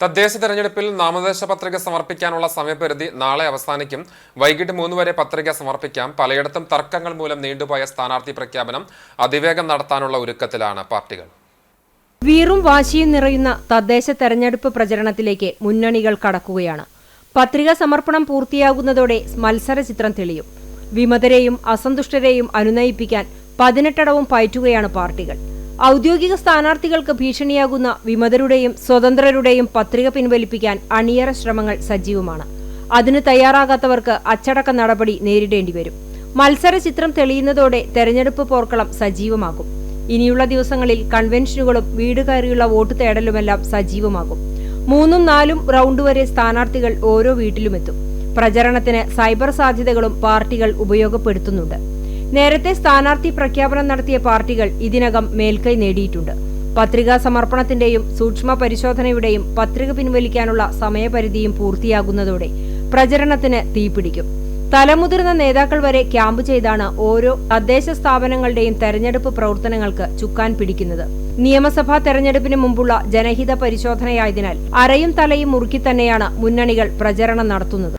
തദ്ദേശ തെരഞ്ഞെടുപ്പിൽ നാമനിർദ്ദേശ പത്രിക സമർപ്പിക്കാനുള്ള സമയപരിധി നാളെ അവസാനിക്കും. വൈകിട്ട് മൂന്ന് വരെ പത്രിക സമർപ്പിക്കാം. പലയിടത്തും തർക്കങ്ങൾ മൂലം നീണ്ടുപോയ സ്ഥാനാർത്ഥി പ്രഖ്യാപനം അതിവേഗം നടത്താനുള്ള ഒരുക്കത്തിലാണ് പാർട്ടികൾ. വീറും വാശിയും നിറയുന്ന തദ്ദേശ തെരഞ്ഞെടുപ്പ് പ്രചരണത്തിലേക്ക് മുന്നണികൾ കടക്കുകയാണ്. പത്രിക സമർപ്പണം പൂർത്തിയാകുന്നതോടെ മത്സര ചിത്രം തെളിയും. വിമതരെയും അസന്തുഷ്ടരെയും അനുനയിപ്പിക്കാൻ പതിനെട്ടടവും പയറ്റുകയാണ് പാർട്ടികൾ. ഔദ്യോഗിക സ്ഥാനാർത്ഥികൾക്ക് ഭീഷണിയാകുന്ന വിമതരുടെയും സ്വതന്ത്രരുടെയും പത്രിക പിൻവലിപ്പിക്കാൻ അണിയറ ശ്രമങ്ങൾ സജീവമാണ്. അതിന് തയ്യാറാകാത്തവർക്ക് അച്ചടക്ക നടപടി നേരിടേണ്ടി വരും. മത്സര ചിത്രം തെളിയുന്നതോടെ തെരഞ്ഞെടുപ്പ് പോർക്കളം സജീവമാകും. ഇനിയുള്ള ദിവസങ്ങളിൽ കൺവെൻഷനുകളും വീട് കയറിയുള്ള വോട്ട് തേടലുമെല്ലാം സജീവമാകും. മൂന്നും നാലും റൗണ്ട് വരെ സ്ഥാനാർത്ഥികൾ ഓരോ വീട്ടിലുമെത്തും. പ്രചരണത്തിന് സൈബർ സാധ്യതകളും പാർട്ടികൾ ഉപയോഗപ്പെടുത്തുന്നുണ്ട്. നേരത്തെ സ്ഥാനാർത്ഥി പ്രഖ്യാപനം നടത്തിയ പാർട്ടികൾ ഇതിനകം മേൽക്കൈ നേടിയിട്ടുണ്ട്. പത്രികാ സമർപ്പണത്തിന്റെയും സൂക്ഷ്മ പരിശോധനയുടെയും പത്രിക പിൻവലിക്കാനുള്ള സമയപരിധിയും പൂർത്തിയാകുന്നതോടെ പ്രചരണത്തിന് തീപിടിക്കും. തലമുതിർന്ന നേതാക്കൾ വരെ ക്യാമ്പ് ചെയ്താണ് ഓരോ തദ്ദേശ സ്ഥാപനങ്ങളുടെയും തെരഞ്ഞെടുപ്പ് പ്രവർത്തനങ്ങൾക്ക് ചുക്കാൻ പിടിക്കുന്നത്. നിയമസഭാ തെരഞ്ഞെടുപ്പിന് മുമ്പുള്ള ജനഹിത പരിശോധനയായതിനാൽ അരയും തലയും മുറുക്കി തന്നെയാണ് മുന്നണികൾ പ്രചരണം നടത്തുന്നത്.